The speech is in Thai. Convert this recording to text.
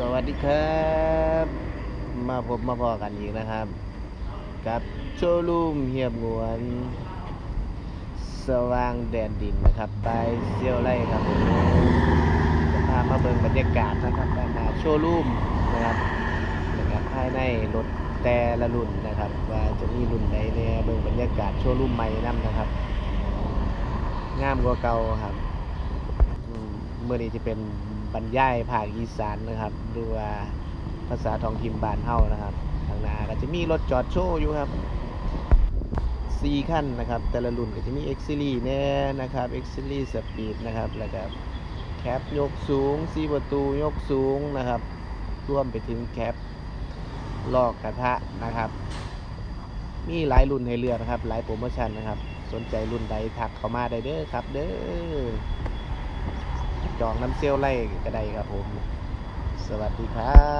สวัสดีครับ มาพบมาพอกันอีกนะครับ กับโชว์รูมเฮียบงวน สว่างแดนดินนะครับ ไปเซี่ยวไร่ครับจะพามาเบิ่งบรรยากาศนะครับด้านหน้าโชว์รูมนะครับนะครับภายในรถแต่ละรุ่นนะครับ ว่าจะมีรุ่นใดเนี่ยเบิ่งบรรยากาศโชว์รูมใหม่นํนนะครับงามกว่าเก่าครับเมื่อนี้จะเป็น บรรยายภาคอีสานนะครับหรือว่าภาษาท้องถิ่นบ้านเฮานะครับทางหน้าก็จะมีรถจอดโชว์อยู่ครับสี่ขั้นนะครับ แต่ละรุ่นก็จะมี X Series แน่นะครับ X Series Speed นะครับแล้วก็แคปยกสูงซีประตูยกสูงนะครับร่วมไปถึงแคปลอกกระทะนะครับ มีหลายรุ่นให้เลือกนะครับ หลายโปรโมชั่นนะครับ สนใจรุ่นใดทักเข้ามาได้เด้อครับเด้อ จองน้ำเซี่ยวไล่ก็ได้ครับผม สวัสดีครับ